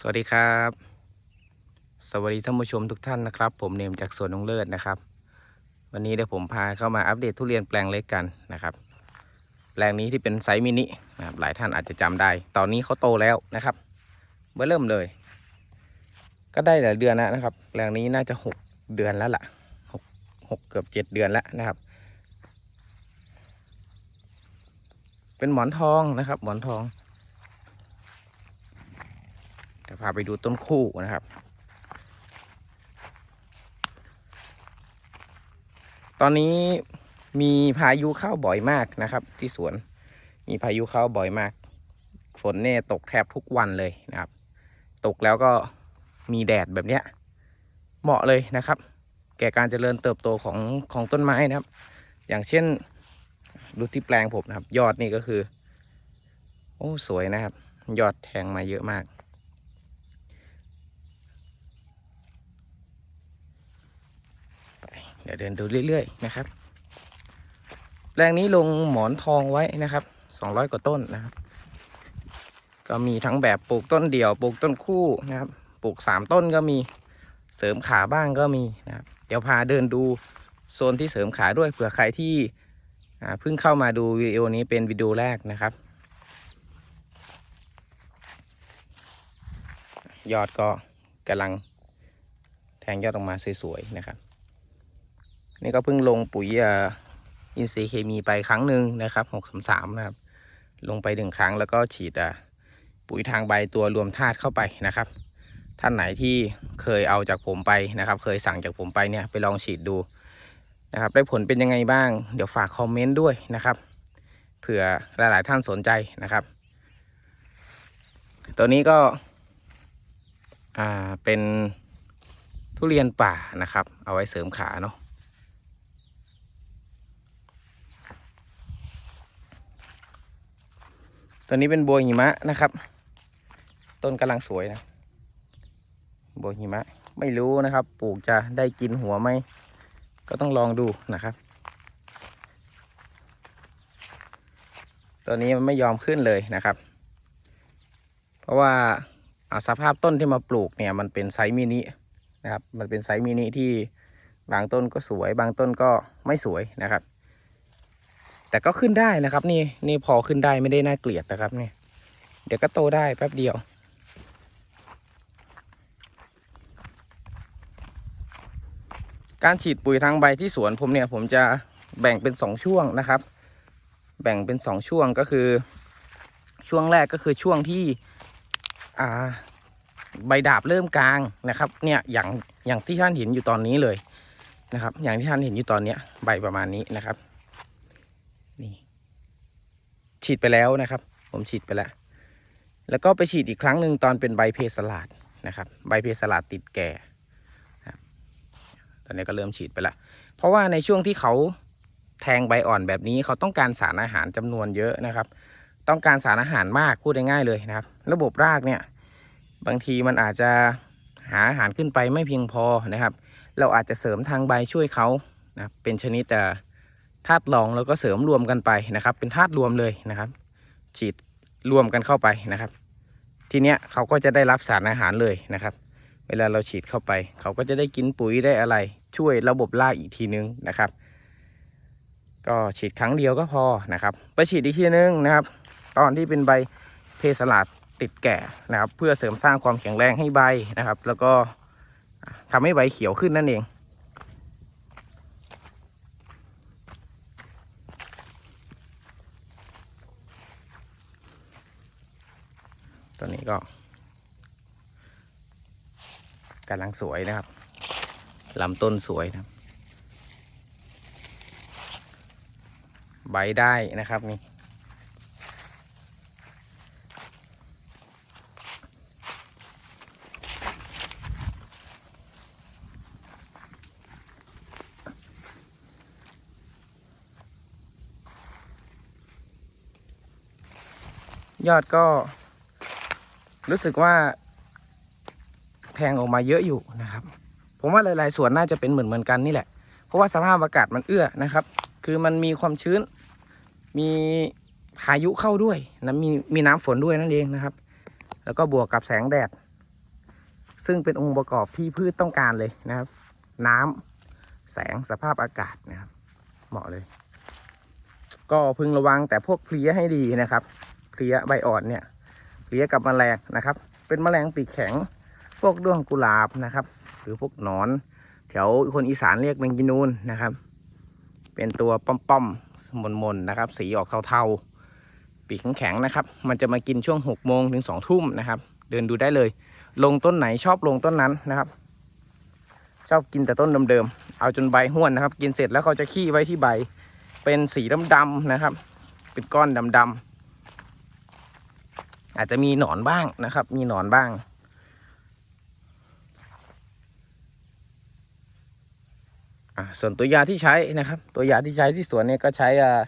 สวัสดีครับ สวัสดีท่านผู้ชมทุกท่านนะครับ ผมเนมจากสวนนงเลิศนะครับ วันนี้เดี๋ยวผมพาเข้ามาอัปเดตทุเรียนแปลงเล็กกันนะครับ แปลงนี้ที่เป็นไซส์มินินะครับหลายท่านอาจจะจำได้ ตอนนี้เขาโตแล้วนะครับเมื่อเริ่มเลย ก็ได้หลายเดือนแล้วนะครับ แปลงนี้น่าจะหกเดือนแล้วล่ะหกหกเกือบเจ็ดเดือนแล้วนะครับ เป็นหมอนทองนะครับ หมอนทอง เดี๋ยวพาไปดูต้นคู่นะครับ ตอนนี้มีพายุเข้าบ่อยมากนะครับ ที่สวนมีพายุเข้าบ่อยมาก ฝนเนี่ยตกแทบทุกวันเลยนะครับ ตกแล้วก็มีแดดแบบเนี้ย เหมาะเลยนะครับ แก่การเจริญเติบโตของของต้นไม้นะครับ อย่างเช่นดูที่แปลงผมนะครับ ยอดนี่ก็คือ โอ้สวยนะครับ ยอดแทงมาเยอะมาก เดี๋ยวเดินดูเรื่อยๆนะครับ แปลงนี้ลงหมอนทองไว้นะครับ 200 กว่าต้นนะครับ ก็มีทั้งแบบปลูกต้นเดี่ยว ปลูกต้นคู่นะครับ ปลูก 3 ต้นก็มีเสริมขาบ้างก็มีนะครับ เดี๋ยวพาเดินดูโซนที่เสริมขาด้วยเผื่อใครที่เพิ่งเข้ามาดูวิดีโอนี้เป็นวิดีโอแรกนะครับ ยอดก็กำลังแทงยอดออกมาสวยๆนะครับ นี่ก็เพิ่งลงปุ๋ยอินทรีย์เคมีไปครั้งหนึ่งนะครับหกสามสามนะครับ ลงไปหนึ่งครั้งแล้วก็ฉีดปุ๋ยทางใบตัวรวมธาตุเข้าไปนะครับ ท่านไหนที่เคยเอาจากผมไปนะครับ เคยสั่งจากผมไปเนี่ยไปลองฉีดดูนะครับ ได้ผลเป็นยังไงบ้าง เดี๋ยวฝากคอมเมนต์ด้วยนะครับเผื่อหลาย ๆ ท่านสนใจนะครับ ตัวนี้ก็เป็นทุเรียนป่านะครับ เอาไว้เสริมขาเนาะ ตัวนี้เป็นบัวหิมะนะครับ ต้นกำลังสวยนะบัวหิมะ ไม่รู้นะครับ ปลูกจะได้กินหัวไหมก็ต้องลองดูนะครับ ตัวนี้มันไม่ยอมขึ้นเลยนะครับ เพราะว่าสภาพต้นที่มาปลูกเนี่ยมันเป็นไซส์มินินะครับ มันเป็นไซส์มินิที่บางต้นก็สวย บางต้นก็ไม่สวยนะครับ แต่ก็ขึ้นได้นะครับ นี่นี่พอขึ้นได้ไม่ได้น่าเกลียดนะครับนี่เดี๋ยวก็โตได้แป๊บเดียวการฉีดปุ๋ยทางใบที่สวนผมเนี่ยผมจะแบ่งเป็นสองช่วงนะครับ แบ่งเป็นสองช่วงก็คือ ช่วงแรกก็คือช่วงที่ใบดาบเริ่มกลางนะครับ เนี่ยอย่างอย่างที่ท่านเห็นอยู่ตอนนี้เลยนะครับ อย่างที่ท่านเห็นอยู่ตอนเนี้ยใบประมาณนี้นะครับ นี่ ฉีดไปแล้วนะครับ ผมฉีดไปแล้ว แล้วก็ไปฉีดอีกครั้งหนึ่งตอนเป็นใบเพสลาดนะครับใบเพสลาดติดแก่ตอนนี้ก็เริ่มฉีดไปแล้วเพราะว่าในช่วงที่เขาแทงใบอ่อนแบบนี้เขาต้องการสารอาหารจำนวนเยอะนะครับ ต้องการสารอาหารมากพูดง่ายๆเลยนะครับ ระบบรากเนี่ยบางทีมันอาจจะหาอาหารขึ้นไปไม่เพียงพอนะครับ เราอาจจะเสริมทางใบช่วยเขานะเป็นชนิดแต่ ธาตุรองแล้วก็เสริมรวมกันไปนะครับ เป็นธาตุรวมเลยนะครับ ฉีดรวมกันเข้าไปนะครับ ทีเนี้ยเขาก็จะได้รับสารอาหารเลยนะครับ เวลาเราฉีดเข้าไป เขาก็จะได้กินปุ๋ยได้อะไร ช่วยระบบรากอีกทีนึงนะครับ ก็ฉีดครั้งเดียวก็พอนะครับ ไปฉีดอีกทีนึงนะครับ ตอนที่เป็นใบเพสลาดติดแก่นะครับ เพื่อเสริมสร้างความแข็งแรงให้ใบนะครับ แล้วก็ทำให้ใบเขียวขึ้นนั่นเอง ตอนนี้ก็กำลังสวยนะครับลำต้นสวยนะครับ ใบได้นะครับนี่ยอดก็ รู้สึกว่าแทงออกมาเยอะอยู่นะครับ ผมว่าหลาย ๆ ส่วนน่าจะเป็นเหมือนเหมือนกันนี่แหละ เพราะว่าสภาพอากาศมันเอื้อนะครับ คือมันมีความชื้น มีพายุเข้าด้วยนะมีมีน้ำฝนด้วยนั่นเองนะครับ แล้วก็บวกกับแสงแดด ซึ่งเป็นองค์ประกอบที่พืชต้องการเลยนะครับ น้ำแสงสภาพอากาศนะครับ เหมาะเลย ก็พึงระวังแต่พวกเพลี้ยให้ดีนะครับเพลี้ยใบอ่อนเนี่ย เลี้ยกับแมลงนะครับ เป็นแมลงปีกแข็ง พวกด้วงกุหลาบนะครับ หรือพวกหนอน แถวคนอีสานเรียกแมงกินูนนะครับ เป็นตัวป้อมๆมนๆนะครับ สีออกเทาๆ ปีกแข็งๆนะครับ มันจะมากินช่วง6กโมงถึง2องทุ่มนะครับ เดินดูได้เลย ลงต้นไหนชอบลงต้นนั้นนะครับ ชอบกินแต่ต้นเดิมๆ เอาจนใบห้วนนะครับ กินเสร็จแล้วเขาจะขี้ไว้ที่ใบ เป็นสีดำๆนะครับ เป็นก้อนดำๆ อาจจะมีหนอนบ้างนะครับ มีหนอนบ้าง ส่วนตัวยาที่ใช้นะครับ ตัวยาที่ใช้ที่สวนเนี่ยก็ใช้อ่า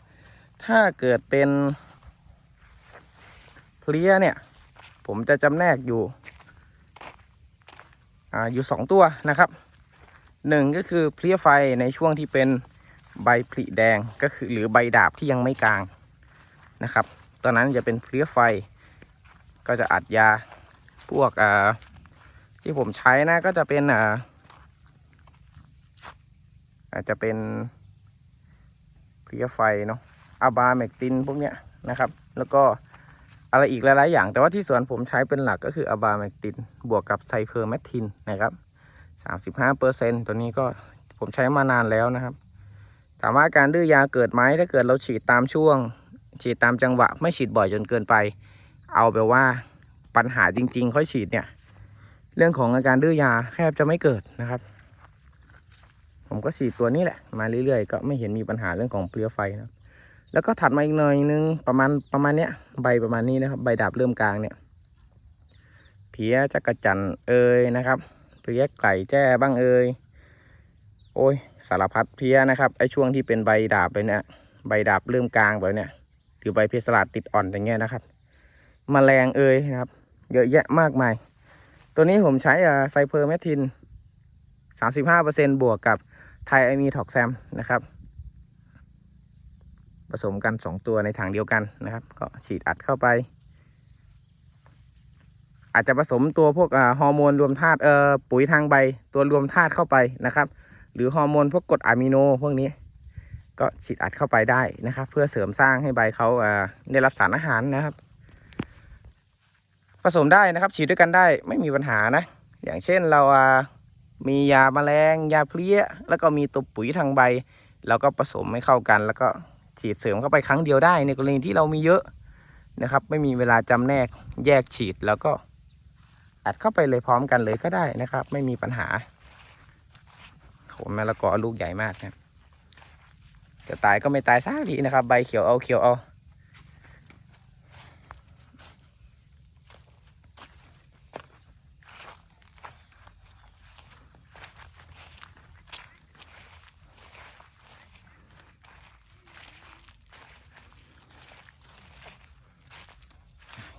ถ้าเกิดเป็นเพลี้ยเนี่ย ผมจะจำแนกอยู่ออยู่สองตัวนะครับหนึ่งก็คือเพลี้ยไฟในช่วงที่เป็นใบผลิแดงก็คือหรือใบดาบที่ยังไม่กลางนะครับ ตอนนั้นจะเป็นเพลี้ยไฟ ก็จะอัดยาพวกอ่าที่ผมใช้นะก็จะเป็นอ่าอาจจะเป็นเพลียไฟเนาะอาบาเมกตินพวกเนี้ยนะครับ แล้วก็อะไรอีกหลายๆอย่าง แต่ว่าที่สวนผมใช้เป็นหลักก็คืออาบาเมกตินบวกกับไซเพอร์แมททินนะครับ35เปอร์เซ็นตัวนี้ก็ผมใช้มานานแล้วนะครับ ถามว่าการดื้อยาเกิดไหมถ้าเกิดเราฉีดตามช่วง ฉีดตามจังหวะ ไม่ฉีดบ่อยจนเกินไป เอาแบบว่าปัญหาจริง ๆ ค่อยฉีดเนี่ย เรื่องของอาการดื้อยาแทบจะไม่เกิดนะครับ ผมก็ฉีดตัวนี้แหละ มาเรื่อยๆ ก็ไม่เห็นมีปัญหาเรื่องของเปลวไฟนะแล้วก็ถัดมาอีกหน่อยนึงประมาณประมาณเนี้ยใบประมาณนี้นะครับ ใบดาบเริ่มกลางเนี่ยเพี้ยจักระจันเอ่ยนะครับเพี้ยไก่แจ้บ้างเอ่ยโอ้ยสารพัดเพี้ยนะครับไอช่วงที่เป็นใบดาบเลยเนี่ยใบดาบเริ่มกลางแบบเนี้ยหรือใบเพสลาดติดอ่อนอย่างเงี้ยนะครับ มแมลงเอ่ยนะครับ เยอะแยะมากมาย ตัวนี้ผมใช้ไซเพอร์แมทิน 35%บวกกับไทไอมีท็อกแซมนะครับ ผสมกัน 2 ตัวในถังเดียวกันนะครับ ก็ฉีดอัดเข้าไป อาจจะผสมตัวพวกฮอร์โมนรวมธาตุเอ่อปุ๋ยทางใบตัวรวมธาตุเข้าไปนะครับ หรือฮอร์โมนพวกกรดอะมิโนพวกนี้ก็ฉีดอัดเข้าไปได้นะครับ เพื่อเสริมสร้างให้ใบเขาได้รับสารอาหารนะครับ สมได้นะครับ ฉีดด้วยกันได้ไม่มีปัญหานะ อย่างเช่นเรามียาแมลง ยาเพลี้ย แล้วก็มีตัวปุ๋ยทางใบแล้วก็ผสมให้เข้ากัน แล้วก็ฉีดเสริมเข้าไปครั้งเดียวได้ ในกรณีที่เรามีเยอะนะครับ ไม่มีเวลาจำแนกแยกฉีดแล้วก็อัดเข้าไปเลยพร้อมกันเลยก็ได้นะครับ ไม่มีปัญหาโหมะละกอลูกใหญ่มากนะจะตายก็ไม่ตายซากทีนะครับ ใบเขียวเอาเขียวเอา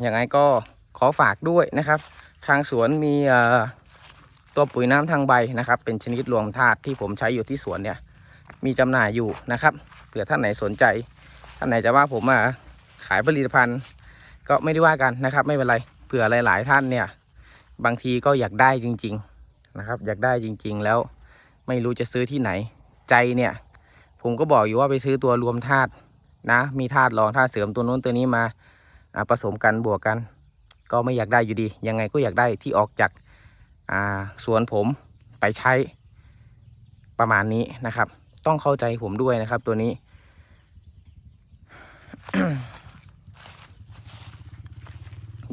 ยังไงก็ขอฝากด้วยนะครับ ทางสวนมีตัวปุ๋ยน้ำทางใบนะครับ เป็นชนิดรวมธาตุที่ผมใช้อยู่ที่สวนเนี่ย มีจำหน่ายอยู่นะครับเผื่อท่านไหนสนใจ ท่านไหนจะว่าผมมาขายผลิตภัณฑ์ ก็ไม่ได้ว่ากันนะครับ ไม่เป็นไรเผื่อหลาย ๆ ท่านเนี่ย บางทีก็อยากได้จริง ๆนะครับ อยากได้จริง ๆ แล้วไม่รู้จะซื้อที่ไหน ใจเนี่ย ผมก็บอกอยู่ว่าไปซื้อตัวรวมธาตุนะ มีธาตุรองธาตุเสริมตัวนู้นตัวนี้มา ผสมกันบวกกัน ก็ไม่อยากได้อยู่ดี ยังไงก็อยากได้ที่ออกจากอ่าสวนผมไปใช้ประมาณนี้นะครับ ต้องเข้าใจผมด้วยนะครับตัวนี้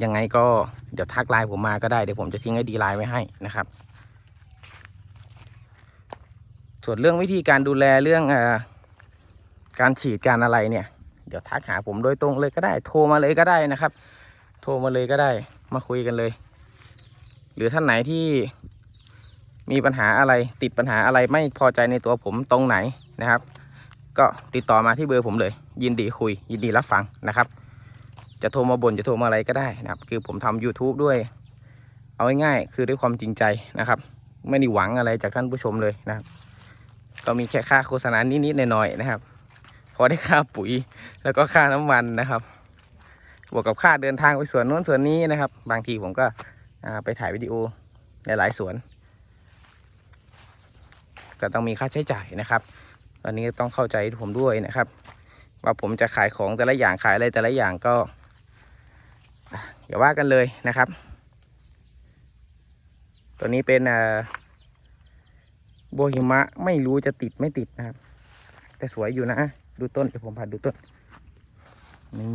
ยังไงก็เดี๋ยวทักไลน์ผมมาก็ได้ เดี๋ยวผมจะทิ้งไอดีไลน์ไว้ให้นะครับ ส่วนเรื่องวิธีการดูแลเรื่องอาการฉีดการอะไรเนี่ย เดี๋ยวทักหาผมโดยตรงเลยก็ได้ โทรมาเลยก็ได้นะครับ โทรมาเลยก็ได้ มาคุยกันเลย หรือท่านไหนที่มีปัญหาอะไรติดปัญหาอะไรไม่พอใจในตัวผมตรงไหนนะครับ ก็ติดต่อมาที่เบอร์ผมเลย ยินดีคุย ยินดีรับฟังนะครับ จะโทรมาบน่นจะโทรมาอะไรก็ได้นะครับ คือผมทำ YouTube ด้วย เอาง่ายๆคือด้วยความจริงใจนะครับ ไม่ได้หวังอะไรจากท่านผู้ชมเลยนะครับก็มีแค่ค่าโฆษณานิดๆหน่อยๆนะครับ พอได้ค่าปุ๋ย แล้วก็ค่าน้ำมันนะครับ บวกกับค่าเดินทางไปสวนโน้นสวนนี้นะครับ บางทีผมก็ไปถ่ายวิดีโอในหลายสวน ก็ต้องมีค่าใช้จ่ายนะครับอันนี้ต้องเข้าใจผมด้วยนะครับ ว่าผมจะขายของแต่ละอย่างขายอะไรแต่ละอย่างก็อย่าว่ากันเลยนะครับ ตัวนี้เป็นโบวหิมะไม่รู้จะติดไม่ติดนะครับ แต่สวยอยู่นะ ดูต้นเดี๋ยวผมพาดูต้นนี่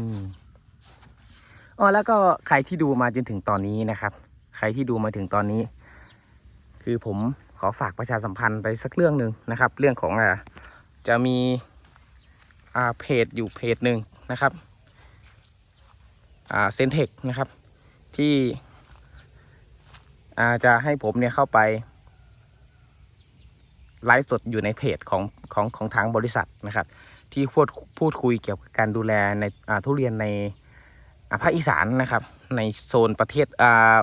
อ๋อแล้วก็ใครที่ดูมาจนถึงตอนนี้นะครับ ใครที่ดูมาถึงตอนนี้ คือผมขอฝากประชาสัมพันธ์ไปสักเรื่องหนึ่งนะครับ เรื่องของอ่าจะมีอ่าเพจอยู่เพจหนึ่งนะครับอ่าเซนเทคนะครับที่อ่าจะให้ผมเนี่ยเข้าไป ไลฟ์สดอยู่ในเพจของของของทางบริษัทนะครับ ที่พูดพูดคุยเกี่ยวกับการดูแลในอ่าทุเรียนในภาคอีสานนะครับ ในโซนประเทศอ่า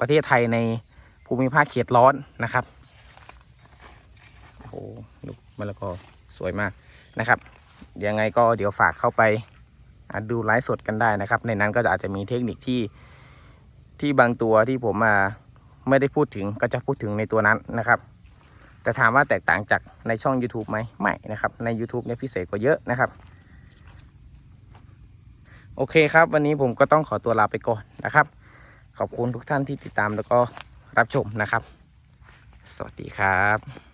ประเทศไทยในภูมิภาคเขตร้อนนะครับโอ้โหลูกมะละกอสวยมากนะครับยังไงก็เดี๋ยวฝากเข้าไปดูไลฟ์สดกันได้นะครับ ในนั้นก็จะอาจจะมีเทคนิคที่ที่บางตัวที่ผมอ่าไม่ได้พูดถึงก็จะพูดถึงในตัวนั้นนะครับ แต่ถามว่าแตกต่างจากในช่อง YouTube ไหมไม่นะครับ ใน YouTube เนี่ยพิเศษกว่าเยอะนะครับ โอเคครับ วันนี้ผมก็ต้องขอตัวลาไปก่อนนะครับ ขอบคุณทุกท่านที่ติดตามแล้วก็รับชมนะครับ สวัสดีครับ